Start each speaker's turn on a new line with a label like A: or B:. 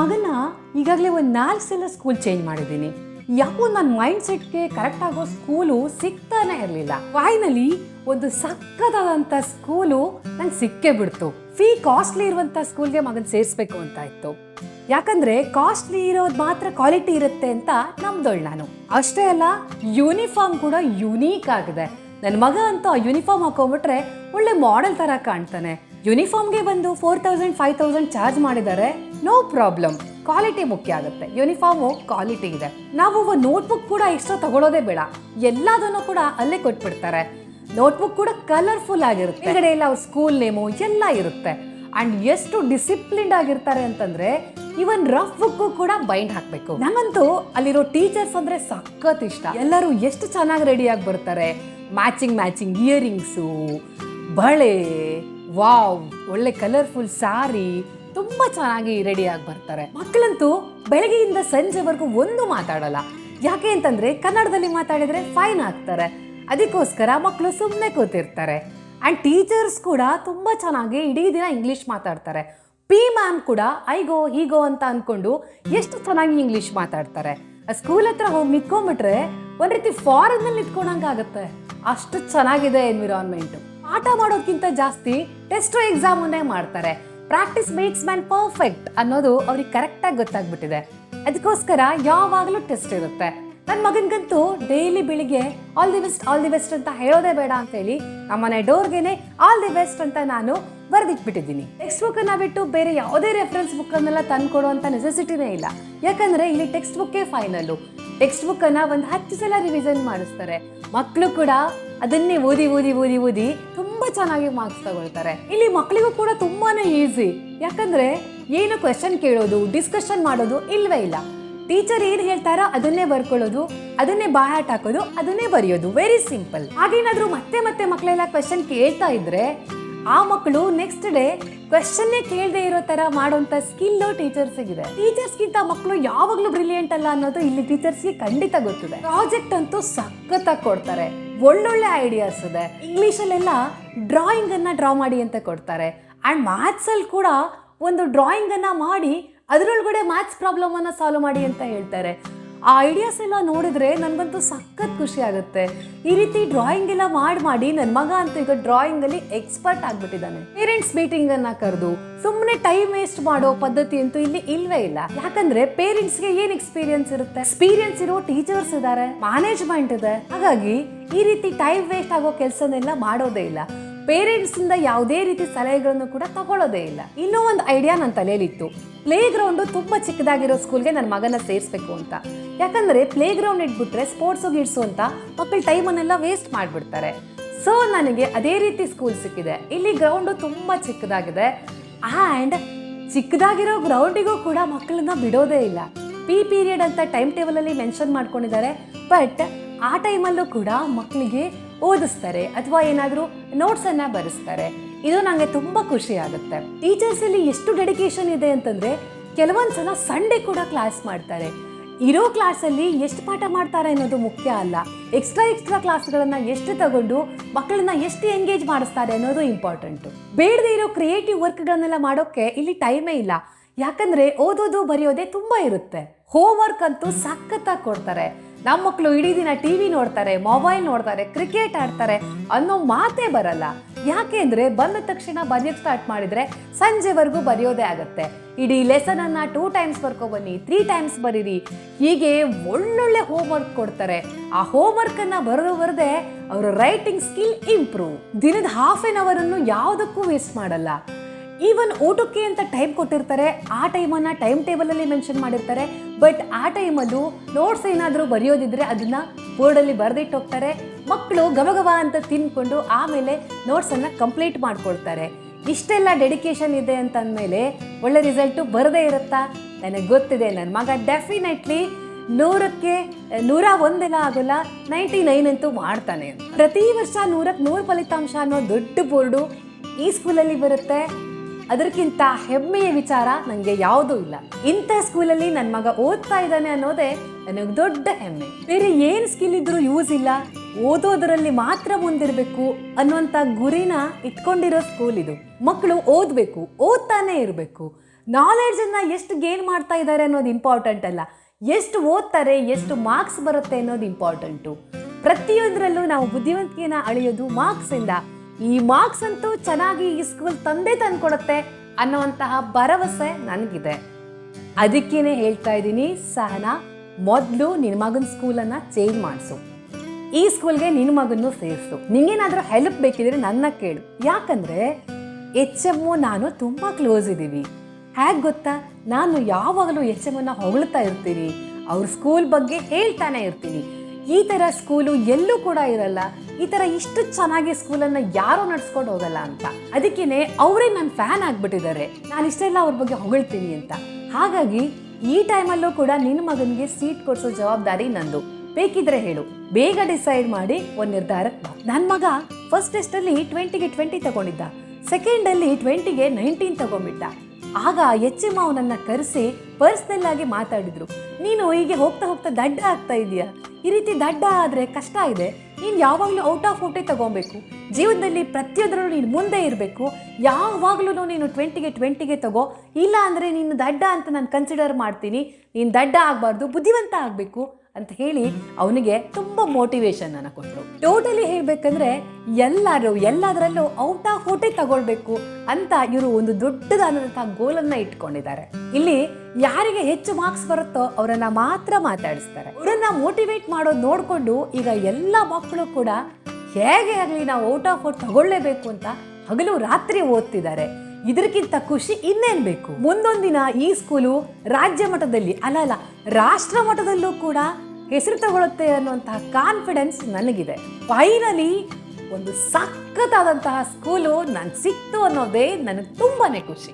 A: ಮಗನ ಈಗಾಗಲೇ ಒಂದು ನಾಲ್ಕು ಸಲ ಸ್ಕೂಲ್ ಚೇಂಜ್ ಮಾಡಿದ್ದೀನಿ. ಯಾಕೋ ನನ್ನ ಮೈಂಡ್ ಸೆಟ್ಗೆ ಕರೆಕ್ಟ್ ಆಗೋ ಸ್ಕೂಲು ಸಿಗ್ತಾನೆ ಇರಲಿಲ್ಲ. ಫೈನಲಿ ಒಂದು ಸಕ್ಕದಾದಂಥ ಸ್ಕೂಲು ನಂಗೆ ಸಿಕ್ಕೇ ಬಿಡ್ತು. ಫೀ ಕಾಸ್ಟ್ಲಿ ಇರುವಂಥ ಸ್ಕೂಲ್ಗೆ ಮಗನ ಸೇರಿಸ್ಬೇಕು ಅಂತ ಇತ್ತು. ಯಾಕಂದ್ರೆ ಕಾಸ್ಟ್ಲಿ ಇರೋದು ಮಾತ್ರ ಕ್ವಾಲಿಟಿ ಇರುತ್ತೆ ಅಂತ ನಮ್ದೊಳ್ ನಾನು. ಅಷ್ಟೇ ಅಲ್ಲ ಯೂನಿಫಾರ್ಮ್ ಕೂಡ ಯುನೀಕ್ ಆಗಿದೆ. ನನ್ನ ಮಗ ಅಂತ ಯೂನಿಫಾರ್ಮ್ ಹಾಕೊಂಡ್ಬಿಟ್ರೆ ಒಳ್ಳೆ ಮಾಡೆಲ್ ತರ ಕಾಣ್ತಾನೆ. ಯೂನಿಫಾರ್ಮ್ಗೆ ಬಂದು four thousand five thousand charge ಮಾಡಿದ್ದಾರೆ ನೋ ಪ್ರಾಬ್ಲಮ್ ಕ್ವಾಲಿಟಿ ಮುಖ್ಯ ಆಗುತ್ತೆ. ಯೂನಿಫಾರ್ಮು ಕ್ವಾಲಿಟಿ ಇದೆ. ನಾವು ನೋಟ್ಬುಕ್ ಕೂಡ ಎಕ್ಸ್ಟ್ರಾ ತಗೊಳ್ಳೋದೇ ಬೇಡ. ಎಲ್ಲದನ್ನು ಕೂಡ ಅಲ್ಲೇ ಕೊಟ್ಬಿಡ್ತಾರೆ. ನೋಟ್ಬುಕ್ ಕೂಡ ಕಲರ್ಫುಲ್ ಆಗಿರುತ್ತೆ. ಕಡೆ ಎಲ್ಲ ಅವ್ರ ಸ್ಕೂಲ್ ನೇಮು ಎಲ್ಲ ಇರುತ್ತೆ. ಅಂಡ್ ಎಷ್ಟು ಡಿಸಿಪ್ಲಿನ್ಡ್ ಆಗಿರ್ತಾರೆ ಅಂತಂದ್ರೆ ಇವನ್ ರಫ್ ಬುಕ್ ಕೂಡ ಬೈಂಡ್ ಹಾಕ್ಬೇಕು. ನಂಗಂತೂ ಅಲ್ಲಿರೋ ಟೀಚರ್ಸ್ ಅಂದ್ರೆ ಸಖತ್ ಇಷ್ಟ. ಎಲ್ಲರೂ ಎಷ್ಟು ಚೆನ್ನಾಗಿ ರೆಡಿ ಆಗಿ ಬರ್ತಾರೆ. ಮ್ಯಾಚಿಂಗ್ ಮ್ಯಾಚಿಂಗ್ ಇಯರಿಂಗ್ಸು ಬಳೆ, ವಾವ್, ಒಳ್ಳೆ ಕಲರ್ಫುಲ್ ಸಾರಿ ತುಂಬ ಚೆನ್ನಾಗಿ ರೆಡಿಯಾಗಿ ಬರ್ತಾರೆ. ಮಕ್ಕಳಂತೂ ಬೆಳಗ್ಗೆಯಿಂದ ಸಂಜೆವರೆಗೂ ಒಂದು ಮಾತಾಡಲ್ಲ. ಯಾಕೆ ಅಂತಂದರೆ ಕನ್ನಡದಲ್ಲಿ ಮಾತಾಡಿದರೆ ಫೈನ್ ಆಗ್ತಾರೆ. ಅದಕ್ಕೋಸ್ಕರ ಮಕ್ಕಳು ಸುಮ್ಮನೆ ಕೂತಿರ್ತಾರೆ. ಆ್ಯಂಡ್ ಟೀಚರ್ಸ್ ಕೂಡ ತುಂಬ ಚೆನ್ನಾಗಿ ಇಡೀ ದಿನ ಇಂಗ್ಲೀಷ್ ಮಾತಾಡ್ತಾರೆ. ಪಿ ಮ್ಯಾಮ್ ಕೂಡ ಐಗೋ, ಹೀಗೋ ಅಂತ ಅಂದ್ಕೊಂಡು ಎಷ್ಟು ಚೆನ್ನಾಗಿ ಇಂಗ್ಲೀಷ್ ಮಾತಾಡ್ತಾರೆ. ಸ್ಕೂಲ್ ಹತ್ರ ಹೋಗಿ ನಿಂತ್ಕೊಂಡ್ಬಿಟ್ರೆ ಒಂದು ರೀತಿ ಫಾರಿನಲ್ಲಿ ನಿಂತ್ಕೊಂಡಂಗೆ ಅಷ್ಟು ಚೆನ್ನಾಗಿದೆ ಎನ್ವಿರಾನ್ಮೆಂಟು ಪಾಠ ಮಾಡೋದ್ಕಿಂತ ಜಾಸ್ತಿ ಟೆಸ್ಟ್ ಎಕ್ಸಾಮನ್ನೇ ಮಾಡ್ತಾರೆ. ಪ್ರಾಕ್ಟೀಸ್ ಮೇಕ್ಸ್ ಮ್ಯಾನ್ ಪರ್ಫೆಕ್ಟ್ ಅನ್ನೋದು ಅವ್ರಿಗೆ ಕರೆಕ್ಟಾಗಿ ಗೊತ್ತಾಗ್ಬಿಟ್ಟಿದೆ. ಅದಕ್ಕೋಸ್ಕರ ಯಾವಾಗಲೂ ಟೆಸ್ಟ್ ಇರುತ್ತೆ. ನನ್ನ ಮಗನಿಗಂತೂ ಡೈಲಿ ಬೆಳಿಗ್ಗೆ all the best all the best ಅಂತ ಹೇಳೋದೇ ಬೇಡ ಅಂತ ಹೇಳಿ ನಮ್ಮನೆ ಡೋರ್ಗೆನೆ ಆಲ್ ದಿ ಬೆಸ್ಟ್ ಅಂತ ನಾನು ಬರೆದಿಟ್ಬಿಟ್ಟಿದ್ದೀನಿ. ಟೆಕ್ಸ್ಟ್ ಬುಕ್ ಅನ್ನ ಬಿಟ್ಟು ಬೇರೆ ಯಾವುದೇ ರೆಫರೆನ್ಸ್ ಬುಕ್ಕನ್ನೆಲ್ಲ ತಂದು ಕೊಡುವಂಥ ನೆಸೆಸಿಟಿನೇ ಇಲ್ಲ. ಯಾಕಂದ್ರೆ ಇಲ್ಲಿ ಟೆಕ್ಸ್ಟ್ ಬುಕ್ಕೇ ಫೈನಲ್ಲು ಟೆಕ್ಸ್ಟ್ ಬುಕ್ ಅನ್ನ ಒಂದು ಹತ್ತು ಸಲ ರಿವಿಷನ್ ಮಾಡಿಸ್ತಾರೆ. ಮಕ್ಕಳು ಕೂಡ ಅದನ್ನೇ ಓದಿ ಓದಿ ಓದಿ ಓದಿ ತುಂಬಾ ಚೆನ್ನಾಗಿ ಮಾರ್ಕ್ಸ್ ತಗೊಳ್ತಾರೆ. ಇಲ್ಲಿ ಮಕ್ಕಳಿಗೂ ಕೂಡ ತುಂಬಾನೇ ಈಸಿ ಯಾಕಂದ್ರೆ ಏನು ಕ್ವೆಶನ್ ಕೇಳೋದು ಡಿಸ್ಕಷನ್ ಮಾಡೋದು ಇಲ್ವೇ ಇಲ್ಲ. ಟೀಚರ್ ಏನ್ ಹೇಳ್ತಾರೋ ಅದನ್ನೇ ಬರ್ಕೊಳ್ಳೋದು, ಅದನ್ನೇ ಬಾಯಾಟ್ ಹಾಕೋದು, ಅದನ್ನೇ ಬರೆಯೋದು. ವೆರಿ ಸಿಂಪಲ್ ಹಾಗೇನಾದ್ರೂ ಮತ್ತೆ ಮತ್ತೆ ಮಕ್ಕಳೆಲ್ಲ ಕ್ವೆಶನ್ ಕೇಳ್ತಾ ಇದ್ರೆ ಆ ಮಕ್ಕಳು ನೆಕ್ಸ್ಟ್ ಡೇ ಕ್ವೆಶನ್ನೇ ಕೇಳದೆ ಇರೋ ತರ ಮಾಡುವಂತ ಸ್ಕಿಲ್ ಟೀಚರ್ಸ್ ಇದೆ ಟೀಚರ್ಸ್ ಗಿಂತ ಮಕ್ಕಳು ಯಾವಾಗಲೂ ಬ್ರಿಲಿಯಂಟ್ ಅಲ್ಲ ಅನ್ನೋದು ಇಲ್ಲಿ ಟೀಚರ್ಸ್ಗೆ ಖಂಡಿತ ಗೊತ್ತಿದೆ. ಪ್ರಾಜೆಕ್ಟ್ ಅಂತೂ ಸಖತ್ತಾಗಿ ಕೊಡ್ತಾರೆ. ಒಳ್ಳೊಳ್ಳೆ ಐಡಿಯಾಸ್ ಇದೆ. ಇಂಗ್ಲೀಷಲ್ಲೆಲ್ಲ ಡ್ರಾಯಿಂಗ್ ಅನ್ನ ಡ್ರಾ ಮಾಡಿ ಅಂತ ಕೊಡ್ತಾರೆ. ಅಂಡ್ ಮ್ಯಾಥ್ಸ್ ಅಲ್ಲಿ ಕೂಡ ಒಂದು ಡ್ರಾಯಿಂಗ್ ಅನ್ನ ಮಾಡಿ ಅದರೊಳಗಡೆ ಮ್ಯಾಥ್ಸ್ ಪ್ರಾಬ್ಲಮ್ ಅನ್ನ ಸಾಲ್ವ್ ಮಾಡಿ ಅಂತ ಹೇಳ್ತಾರೆ. ಆ ಐಡಿಯಾಸ್ ಎಲ್ಲ ನೋಡಿದ್ರೆ ನನಗಂತೂ ಸಖತ್ ಖುಷಿ ಆಗುತ್ತೆ. ಈ ರೀತಿ ಡ್ರಾಯಿಂಗ್ ಎಲ್ಲ ಮಾಡಿ ಮಾಡಿ ನನ್ನ ಮಗ ಅಂತೂ ಈಗ ಡ್ರಾಯಿಂಗ್ ಅಲ್ಲಿ ಎಕ್ಸ್ಪರ್ಟ್ ಆಗ್ಬಿಟ್ಟಿದ್ದಾನೆ. ಪೇರೆಂಟ್ಸ್ ಮೀಟಿಂಗ್ ಅನ್ನ ಕರೆದು ಸುಮ್ಮನೆ ಟೈಮ್ ವೇಸ್ಟ್ ಮಾಡೋ ಪದ್ಧತಿ ಅಂತೂ ಇಲ್ಲಿ ಇಲ್ವೇ ಇಲ್ಲ. ಯಾಕಂದ್ರೆ ಪೇರೆಂಟ್ಸ್ಗೆ ಏನ್ ಎಕ್ಸ್ಪೀರಿಯನ್ಸ್ ಇರುತ್ತೆ? ಎಕ್ಸ್ಪೀರಿಯನ್ಸ್ ಇರೋ ಟೀಚರ್ಸ್ ಇದ್ದಾರೆ ಮ್ಯಾನೇಜ್ಮೆಂಟ್ ಇದೆ. ಹಾಗಾಗಿ ಈ ರೀತಿ ಟೈಮ್ ವೇಸ್ಟ್ ಆಗೋ ಕೆಲಸನೆಲ್ಲ ಮಾಡೋದೇ ಇಲ್ಲ. ಪೇರೆಂಟ್ಸ್ ಇಂದ ಯಾವುದೇ ರೀತಿ ಸಲಹೆಗಳನ್ನು ಕೂಡ ತಗೊಳ್ಳೋದೇ ಇಲ್ಲ. ಇನ್ನೂ ಒಂದು ಐಡಿಯಾ ನನ್ನ ತಲೆಯಲ್ಲಿತ್ತು. ಪ್ಲೇ ಗ್ರೌಂಡು ತುಂಬಾ ಚಿಕ್ಕದಾಗಿರೋ ಸ್ಕೂಲ್ಗೆ ನನ್ನ ಮಗನ ಸೇರಿಸ್ಬೇಕು ಅಂತ. ಯಾಕಂದ್ರೆ ಪ್ಲೇ ಗ್ರೌಂಡ್ ಇಟ್ಬಿಟ್ರೆ ಸ್ಪೋರ್ಟ್ಸು ಗಿಡ್ಸು ಅಂತ ಮಕ್ಕಳು ಟೈಮನ್ನೆಲ್ಲ ವೇಸ್ಟ್ ಮಾಡಿಬಿಡ್ತಾರೆ. ಸೊ ನನಗೆ ಅದೇ ರೀತಿ ಸ್ಕೂಲ್ ಸಿಕ್ಕಿದೆ. ಇಲ್ಲಿ ಗ್ರೌಂಡು ತುಂಬಾ ಚಿಕ್ಕದಾಗಿದೆ. ಆ್ಯಂಡ್ ಚಿಕ್ಕದಾಗಿರೋ ಗ್ರೌಂಡಿಗೂ ಕೂಡ ಮಕ್ಕಳನ್ನ ಬಿಡೋದೇ ಇಲ್ಲ. ಪಿ ಪೀರಿಯಡ್ ಅಂತ ಟೈಮ್ ಟೇಬಲಲ್ಲಿ ಮೆನ್ಷನ್ ಮಾಡ್ಕೊಂಡಿದ್ದಾರೆ. ಬಟ್ ಆ ಟೈಮಲ್ಲೂ ಕೂಡ ಮಕ್ಕಳಿಗೆ ಓದಿಸ್ತಾರೆ ಅಥವಾ ಏನಾದರೂ ನೋಟ್ಸನ್ನು ಬರೆಸ್ತಾರೆ. ಇದು ನನಗೆ ತುಂಬ ಖುಷಿ ಆಗುತ್ತೆ. ಟೀಚರ್ಸ್ ಅಲ್ಲಿ ಎಷ್ಟು ಡೆಡಿಕೇಶನ್ ಇದೆ ಅಂತಂದ್ರೆ ಕೆಲವೊಂದು ಸಲ ಸಂಡೇ ಕೂಡ ಕ್ಲಾಸ್ ಮಾಡ್ತಾರೆ. ಇರೋ ಕ್ಲಾಸಲ್ಲಿ ಎಷ್ಟು ಪಾಠ ಮಾಡ್ತಾರೆ ಅನ್ನೋದು ಮುಖ್ಯ ಅಲ್ಲ. ಎಕ್ಸ್ಟ್ರಾ ಎಕ್ಸ್ಟ್ರಾ ಕ್ಲಾಸ್ಗಳನ್ನು ಎಷ್ಟು ತಗೊಂಡು ಮಕ್ಕಳನ್ನ ಎಷ್ಟು ಎಂಗೇಜ್ ಮಾಡಿಸ್ತಾರೆ ಅನ್ನೋದು ಇಂಪಾರ್ಟೆಂಟು ಬೇಡದೇ ಇರೋ ಕ್ರಿಯೇಟಿವ್ ವರ್ಕ್ಗಳನ್ನೆಲ್ಲ ಮಾಡೋಕ್ಕೆ ಇಲ್ಲಿ ಟೈಮೇ ಇಲ್ಲ. ಯಾಕಂದ್ರೆ ಓದೋದು, ಬರೆಯೋದೇ ತುಂಬಾ ಇರುತ್ತೆ. ಹೋಮ್ ವರ್ಕ್ ಅಂತೂ ಸಖತ್ತಾಗಿ ಕೊಡ್ತಾರೆ. ನಮ್ಮ ಮಕ್ಕಳು ಇಡೀ ದಿನ ಟಿ ವಿ ನೋಡ್ತಾರೆ, ಮೊಬೈಲ್ ನೋಡ್ತಾರೆ, ಕ್ರಿಕೆಟ್ ಆಡ್ತಾರೆ ಅನ್ನೋ ಮಾತೇ ಬರಲ್ಲ. ಯಾಕೆಂದ್ರೆ ಬಂದ ತಕ್ಷಣ ಬರೆಯೋಕ್ಕೆ ಸ್ಟಾರ್ಟ್ ಮಾಡಿದ್ರೆ ಸಂಜೆವರೆಗೂ ಬರೆಯೋದೇ ಆಗುತ್ತೆ. ಇಡೀ ಲೆಸನ್ ಅನ್ನ ಟೂ ಟೈಮ್ಸ್ ಬರ್ಕೋ ಬನ್ನಿ ತ್ರೀ ಟೈಮ್ಸ್ ಬರೀರಿ. ಹೀಗೆ ಒಳ್ಳೊಳ್ಳೆ ಹೋಮ್ ವರ್ಕ್ ಕೊಡ್ತಾರೆ. ಆ ಹೋಮ್ ವರ್ಕ್ ಅನ್ನ ಬರೆದು ಬರದೆ ಅವರ ರೈಟಿಂಗ್ ಸ್ಕಿಲ್ ಇಂಪ್ರೂವ್ ದಿನದ ಹಾಫ್ ಎನ್ ಅವರ್ ಅನ್ನು ಯಾವುದಕ್ಕೂ ವೇಸ್ಟ್ ಮಾಡಲ್ಲ. ಈವನ್ ಊಟಕ್ಕೆ ಅಂತ ಟೈಮ್ ಕೊಟ್ಟಿರ್ತಾರೆ, ಆ ಟೈಮನ್ನು ಟೈಮ್ ಟೇಬಲಲ್ಲಿ ಮೆನ್ಷನ್ ಮಾಡಿರ್ತಾರೆ ಬಟ್ ಆ ಟೈಮಲ್ಲೂ ನೋಟ್ಸ್ ಏನಾದರೂ ಬರೆಯೋದಿದ್ರೆ ಅದನ್ನ ಬೋರ್ಡಲ್ಲಿ ಬರೆದಿಟ್ಟು ಹೋಗ್ತಾರೆ. ಮಕ್ಕಳು ಗಬಗಬ ಅಂತ ತಿನ್ಕೊಂಡು ಆಮೇಲೆ ನೋಟ್ಸನ್ನು ಕಂಪ್ಲೀಟ್ ಮಾಡ್ಕೊಳ್ತಾರೆ. ಇಷ್ಟೆಲ್ಲ ಡೆಡಿಕೇಶನ್ ಇದೆ ಅಂತ ಅಂದಮೇಲೆ ಒಳ್ಳೆ ರಿಸಲ್ಟು ಬರದೇ ಇರುತ್ತಾ? ನನಗೆ ಗೊತ್ತಿದೆ. ನನ್ನ ಮಗ ಡೆಫಿನೆಟ್ಲಿ ನೂರಕ್ಕೆ, ನೂರ ಒಂದೆಲ್ಲ ಆಗೋಲ್ಲ ನೈಂಟಿ ನೈನ್ ಅಂತೂ ಮಾಡ್ತಾನೆ ಪ್ರತಿ ವರ್ಷ ನೂರಕ್ಕೆ ನೂರು ಫಲಿತಾಂಶ ಅನ್ನೋ ದೊಡ್ಡ ಬೋರ್ಡು ಈ ಸ್ಕೂಲಲ್ಲಿ ಬರುತ್ತೆ. ಅದಕ್ಕಿಂತ ಹೆಮ್ಮೆಯ ವಿಚಾರ ನನಗೆ ಯಾವುದೂ ಇಲ್ಲ. ಇಂಥ ಸ್ಕೂಲಲ್ಲಿ ನನ್ನ ಮಗ ಓದ್ತಾ ಇದ್ದಾನೆ ಅನ್ನೋದೇ ನನಗೆ ದೊಡ್ಡ ಹೆಮ್ಮೆ. ಬೇರೆ ಏನು ಸ್ಕಿಲ್ ಇದ್ರೂ ಯೂಸ್ ಇಲ್ಲ. ಓದೋದರಲ್ಲಿ ಮಾತ್ರ ಮುಂದಿರಬೇಕು ಅನ್ನುವಂಥ ಗುರಿನ ಇಟ್ಕೊಂಡಿರೋ ಸ್ಕೂಲ್ ಇದು. ಮಕ್ಕಳು ಓದಬೇಕು, ಓದ್ತಾನೆ ಇರಬೇಕು. ನಾಲೆಡ್ಜನ್ನು ಎಷ್ಟು ಗೇನ್ ಮಾಡ್ತಾ ಇದ್ದಾರೆ ಅನ್ನೋದು ಇಂಪಾರ್ಟೆಂಟ್ ಅಲ್ಲ. ಎಷ್ಟು ಓದ್ತಾರೆ, ಎಷ್ಟು ಮಾರ್ಕ್ಸ್ ಬರುತ್ತೆ ಅನ್ನೋದು ಇಂಪಾರ್ಟೆಂಟು ಪ್ರತಿಯೊಂದರಲ್ಲೂ ನಾವು ಬುದ್ಧಿವಂತಿಕೆನ ಅಳೆಯೋದು ಮಾರ್ಕ್ಸಿಂದ ಈ ಮಾರ್ಕ್ಸ್ ಅಂತೂ ಚೆನ್ನಾಗಿ ಈ ಸ್ಕೂಲ್ ತಂದೆ ತಂದ್ಕೊಡುತ್ತೆ ಅನ್ನುವಂತಹ ಭರವಸೆ ನನಗಿದೆ. ಅದಕ್ಕೇನೆ ಹೇಳ್ತಾ ಇದ್ದೀನಿ, ಸಹನಾ, ಮೊದಲು ನಿನ್ನ ಮಗನ ಸ್ಕೂಲನ್ನು ಚೇಂಜ್ ಮಾಡಿಸು. ಈ ಸ್ಕೂಲ್ಗೆ ನಿನ್ನ ಮಗನ್ನು ಸೇರಿಸು. ನಿಂಗೇನಾದರೂ ಹೆಲ್ಪ್ ಬೇಕಿದ್ರೆ ನನ್ನ ಕೇಳು. ಯಾಕಂದರೆ ಎಚ್ ಎಂ ನಾನು ತುಂಬ ಕ್ಲೋಸ್ ಇದ್ದೀವಿ. ಹೇಗೆ ಗೊತ್ತಾ? ನಾನು ಯಾವಾಗಲೂ ಎಚ್ ಎಂ ಹೊಗಳ್ತಾ ಇರ್ತೀನಿ. ಅವ್ರ ಸ್ಕೂಲ್ ಬಗ್ಗೆ ಹೇಳ್ತಾನೆ ಇರ್ತೀನಿ. ಈ ಥರ ಸ್ಕೂಲು ಎಲ್ಲೂ ಕೂಡ ಇರಲ್ಲ. ಈ ಥರ ಇಷ್ಟು ಚೆನ್ನಾಗಿ ಸ್ಕೂಲನ್ನು ಯಾರೂ ನಡ್ಸ್ಕೊಂಡು ಹೋಗಲ್ಲ ಅಂತ. ಅದಕ್ಕೇನೆ ಅವರೇ ನನ್ನ ಫ್ಯಾನ್ ಆಗಿಬಿಟ್ಟಿದ್ದಾರೆ. ನಾನು ಇಷ್ಟೆಲ್ಲ ಅವ್ರ ಬಗ್ಗೆ ಹೊಗಳ್ತೀನಿ ಅಂತ. ಹಾಗಾಗಿ ಈ ಟೈಮಲ್ಲೂ ಕೂಡ ನಿನ್ನ ಮಗನಿಗೆ ಸೀಟ್ ಕೊಡಿಸೋ ಜವಾಬ್ದಾರಿ ನಂದು. ಬೇಕಿದ್ರೆ ಹೇಳು. ಬೇಗ ಡಿಸೈಡ್ ಮಾಡಿ ಒಂದು ನಿರ್ಧಾರಕ್ಕೆ ನನ್ನ ಮಗ ಫಸ್ಟ್ ಟೆಸ್ಟಲ್ಲಿ ಟ್ವೆಂಟಿಗೆ ಟ್ವೆಂಟಿ ತಗೊಂಡಿದ್ದ. ಸೆಕೆಂಡಲ್ಲಿ ಟ್ವೆಂಟಿಗೆ ನೈನ್ಟೀನ್ ತಗೊಂಡ್ಬಿಟ್ಟ. ಆಗ ಎಚ್ ಎಂ ಅವನನ್ನು ಕರೆಸಿ ಪರ್ಸ್ನಲ್ ಆಗಿ ಮಾತಾಡಿದ್ರು. ನೀನು ಹೀಗೆ ಹೋಗ್ತಾ ಹೋಗ್ತಾ ದಡ್ಡ ಆಗ್ತಾ ಇದೀಯಾ? ಈ ರೀತಿ ದಡ್ಡ ಆದರೆ ಕಷ್ಟ ಇದೆ. ನೀನು ಯಾವಾಗಲೂ ಔಟ್ ಆಫ್ ಔಟೇ ತಗೊಬೇಕು. ಜೀವನದಲ್ಲಿ ಪ್ರತಿಯೊಂದರಲ್ಲೂ ನೀನು ಮುಂದೆ ಇರಬೇಕು. ಯಾವಾಗಲೂ ನೀನು ಟ್ವೆಂಟಿಗೆ ಟ್ವೆಂಟಿಗೆ ತಗೋ. ಇಲ್ಲ ಅಂದರೆ ನೀನು ದಡ್ಡ ಅಂತ ನಾನು ಕನ್ಸಿಡರ್ ಮಾಡ್ತೀನಿ. ನೀನು ದಡ್ಡ ಆಗಬಾರ್ದು, ಬುದ್ಧಿವಂತ ಆಗಬೇಕು. ಅಂತ ಹೇಳಿ ಅವನಿಗೆ ತುಂಬ ಮೋಟಿವೇಶನ್ ಅನ್ನ ಕೊಟ್ಟರು ಟೋಟಲಿ ಹೇಳ್ಬೇಕಂದ್ರೆ ಎಲ್ಲರೂ ಎಲ್ಲದರಲ್ಲೂ ಔಟ್ ಆಫ್ ಔಟೇ ತಗೊಳ್ಬೇಕು ಅಂತ ಇವರು ಒಂದು ದೊಡ್ಡದಾದಂತಹ ಗೋಲನ್ನ ಇಟ್ಕೊಂಡಿದ್ದಾರೆ. ಇಲ್ಲಿ ಯಾರಿಗೆ ಹೆಚ್ಚು ಮಾರ್ಕ್ಸ್ ಬರುತ್ತೋ ಅವರನ್ನ ಮಾತ್ರ ಮಾತಾಡಿಸ್ತಾರೆ. ಅವರನ್ನ ಮೋಟಿವೇಟ್ ಮಾಡೋದು ನೋಡಿಕೊಂಡು ಈಗ ಎಲ್ಲ ಮಕ್ಕಳು ಕೂಡ ಹೇಗೆ ಆಗಲಿ ನಾವು ಔಟ್ ಆಫ್ ಹೋಟ್ ತಗೊಳ್ಳೇಬೇಕು ಅಂತ ಹಗಲು ರಾತ್ರಿ ಓದ್ತಿದ್ದಾರೆ. ಇದಕ್ಕಿಂತ ಖುಷಿ ಇನ್ನೇನ್ ಬೇಕು? ಮುಂದೊಂದಿನ ಈ ಸ್ಕೂಲು ರಾಜ್ಯ ಮಟ್ಟದಲ್ಲಿ, ಅಲ್ಲ ಅಲ್ಲ, ರಾಷ್ಟ್ರ ಮಟ್ಟದಲ್ಲೂ ಕೂಡ ಹೆಸರು ತಗೊಳುತ್ತೆ ಅನ್ನುವಂತಹ ಕಾನ್ಫಿಡೆನ್ಸ್ ನನಗಿದೆ. ಫೈನಲಿ ಒಂದು ಸಖತ್ತಾದಂತಹ ಸ್ಕೂಲು ನಾನು ಸಿಕ್ತು ಅನ್ನೋದೇ ನನಗೆ ತುಂಬಾನೇ ಖುಷಿ.